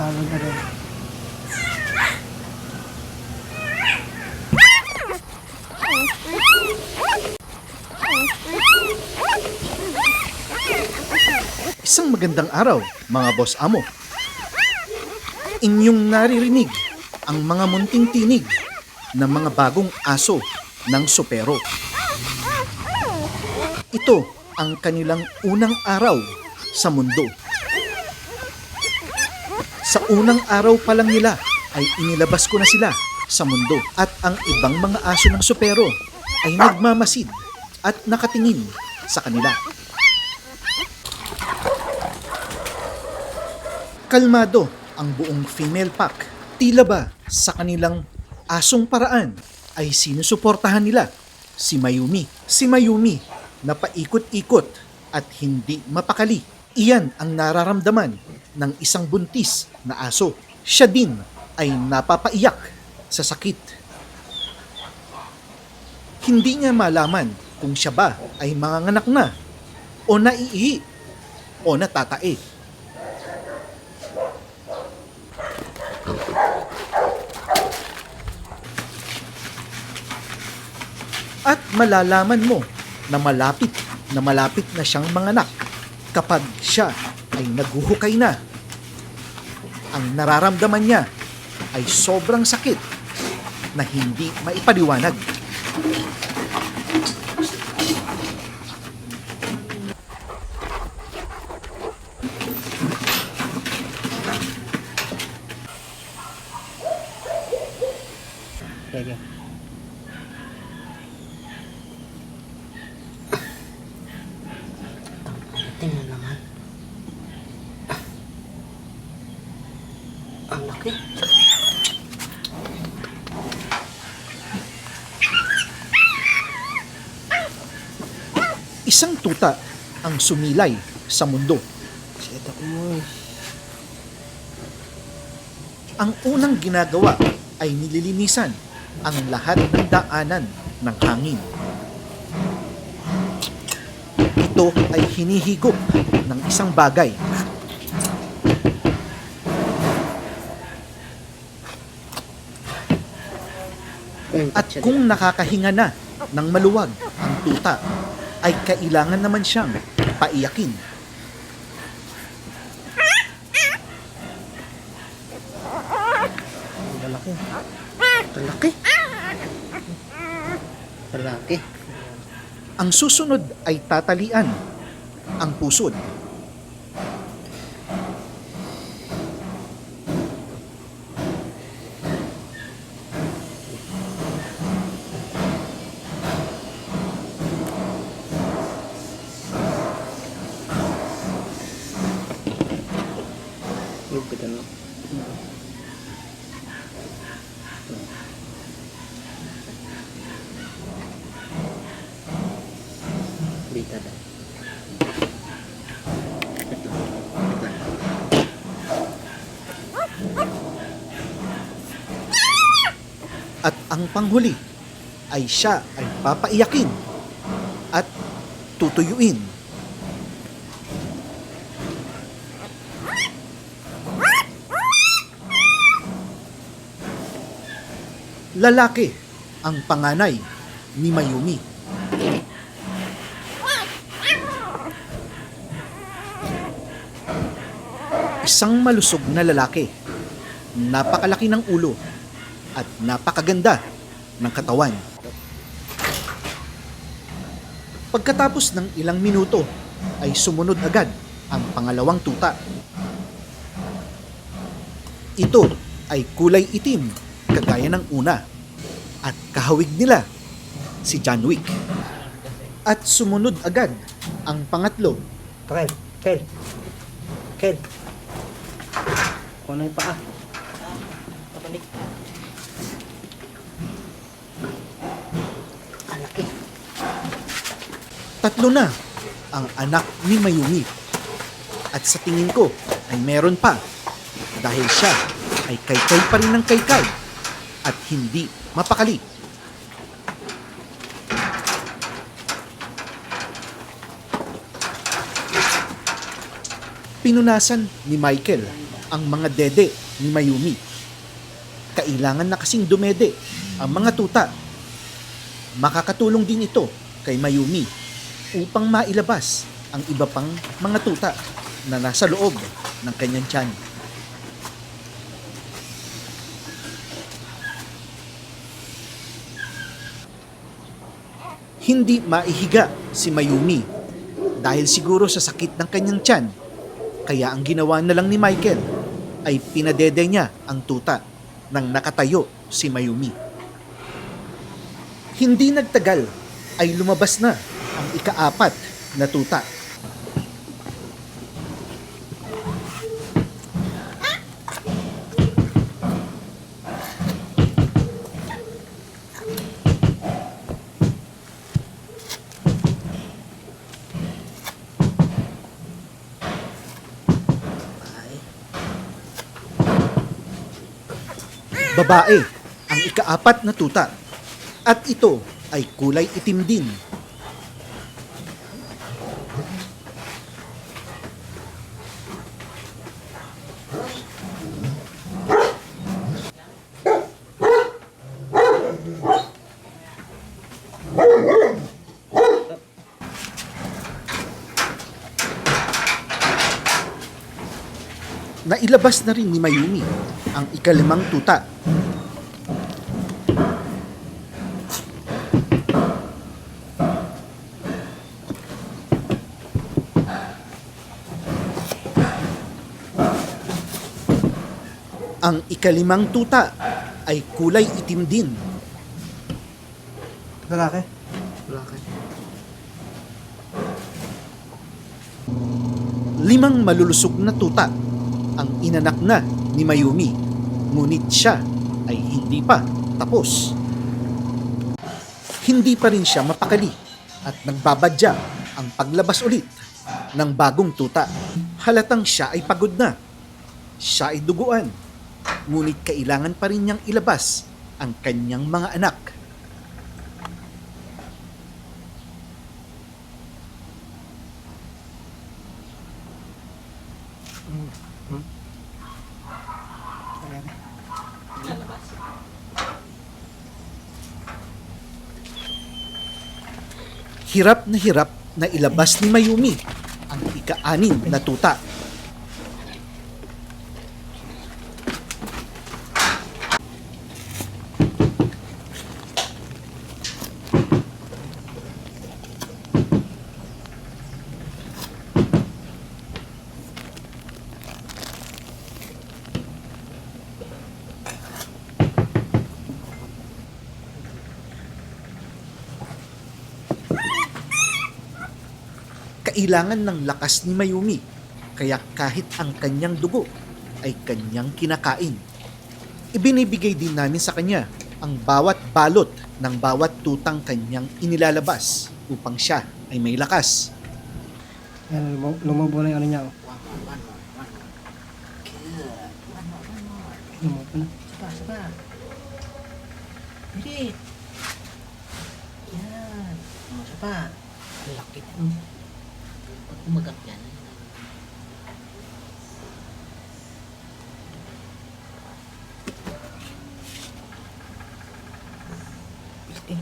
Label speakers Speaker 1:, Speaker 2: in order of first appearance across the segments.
Speaker 1: Talo na rin.
Speaker 2: Isang magandang araw, mga boss amo. Inyong naririnig ang mga munting tinig ng mga bagong aso ng supero. Ito ang kanilang unang araw sa mundo. Sa unang araw pa lang nila ay inilabas ko na sila sa mundo at ang ibang mga aso ng supero ay nagmamasid at nakatingin sa kanila. Kalmado ang buong female pack. Tila ba sa kanilang asong paraan ay sinusuportahan nila si Mayumi. Si Mayumi na paikot-ikot at hindi mapakali. Iyan ang nararamdaman ng isang buntis na aso. Siya din ay napapaiyak sa sakit. Hindi niya malaman kung siya ba ay manganganak na o naiihi o natatae. At malalaman mo na malapit na malapit na siyang manganak kapag siya ay naguhukay na. Ang nararamdaman niya ay sobrang sakit na hindi maipaliwanag.
Speaker 1: Sige. Tingnan
Speaker 2: Isang tuta ang sumilay sa mundo. Ang unang ginagawa ay nililinisan ang lahat ng daanan ng hangin. Ito ay hinihigop ng isang bagay. At kung nakakahinga na ng maluwag ang tuta, ay kailangan naman siyang paiyakin.
Speaker 1: Ang laki. Ang laki. Ang laki.
Speaker 2: Ang susunod ay tatalian ang pusod.
Speaker 1: Lupit ano. Bita dahil.
Speaker 2: At ang panghuli ay siya ay papaiyakin at tutuyuin. Lalaki ang panganay ni Mayumi. Isang malusog na lalaki. Napakalaki ng ulo at napakaganda ng katawan. Pagkatapos ng ilang minuto ay sumunod agad ang pangalawang tuta. Ito ay kulay itim kagaya ng una at kahawig nila si John Wick. At sumunod agad ang pangatlo
Speaker 1: Kel, Kel. Kel. Kung ano yung paa. Pabalik. Ang laki.
Speaker 2: Tatlo na ang anak ni Mayumi. At sa tingin ko ay meron pa dahil siya ay kaykay pa rin ng kaykay at hindi mapakali. Pinunasan ni Michael ang mga dede ni Mayumi. Kailangan na kasing dumede ang mga tuta. Makakatulong din ito kay Mayumi upang mailabas ang iba pang mga tuta na nasa loob ng kanyang tiyan. Hindi maihiga si Mayumi dahil siguro sa sakit ng kanyang tiyan. Kaya ang ginawa na lang ni Michael ay pinadede niya ang tuta nang nakatayo si Mayumi. Hindi nagtagal ay lumabas na ang ikaapat na tuta. Babae ang ikaapat na tuta. At ito ay kulay itim din. Nailabas na rin ni Mayumi ang ikalimang tuta Ang ikalimang tuta ay kulay itim din.
Speaker 1: Lalaki. Lalaki.
Speaker 2: Limang malulusog na tuta ang inanak na ni Mayumi. Ngunit siya ay hindi pa tapos. Hindi pa rin siya mapakali at nagbabadya ang paglabas ulit ng bagong tuta. Halatang siya ay pagod na. Siya ay duguan. Ngunit kailangan pa rin niyang ilabas ang kanyang mga anak. Hirap na hirap na ilabas ni Mayumi ang ika-anim na tuta. Kailangan ng lakas ni Mayumi kaya kahit ang kanyang dugo ay kanyang kinakain. Ibinibigay din namin sa kanya ang bawat balot ng bawat tutang kanyang inilalabas upang siya ay may lakas.
Speaker 1: Yan, lum- lumabo na yung ano niya. oh. Lumabo na.
Speaker 3: Sapa, sapa. Birit. Yan. O, sapa. Ang laki. Mm. Pag umagap yan. Eh.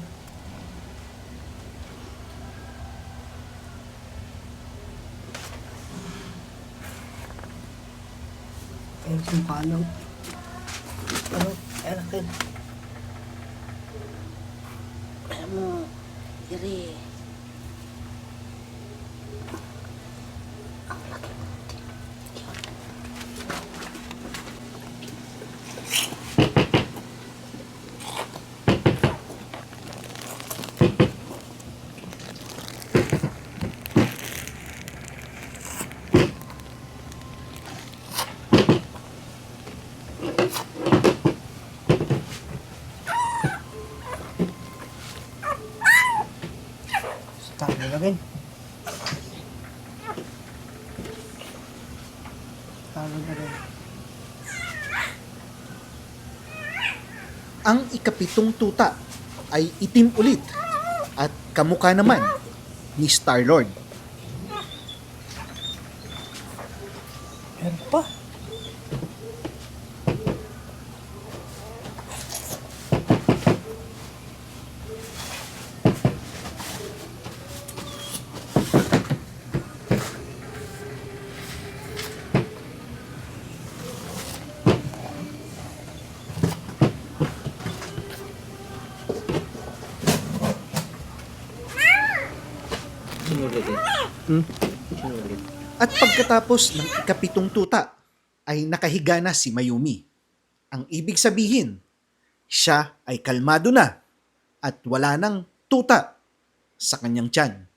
Speaker 1: Ayun, sumpalaw.
Speaker 3: Ano? Ay, laki. Alam mo, Iri. Ang laki mo. Yun.
Speaker 1: Stop na gawin. Tawag na rin.
Speaker 2: Ang ikapitong tuta ay itim ulit at kamukha naman ni Star-Lord.
Speaker 1: Meron pa. Hmm?
Speaker 2: At pagkatapos ng ikapitong tuta, ay nakahiga na si Mayumi. Ang ibig sabihin, siya ay kalmado na at wala nang tuta sa kanyang tiyan.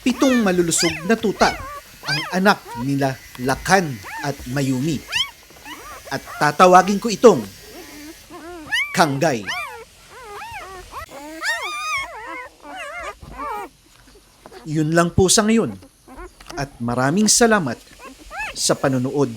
Speaker 2: Pitong malulusog na tuta ang anak nila Lakan at Mayumi. At tatawagin ko itong Kanggay. Yun lang po sa ngayon. At maraming salamat sa panonood.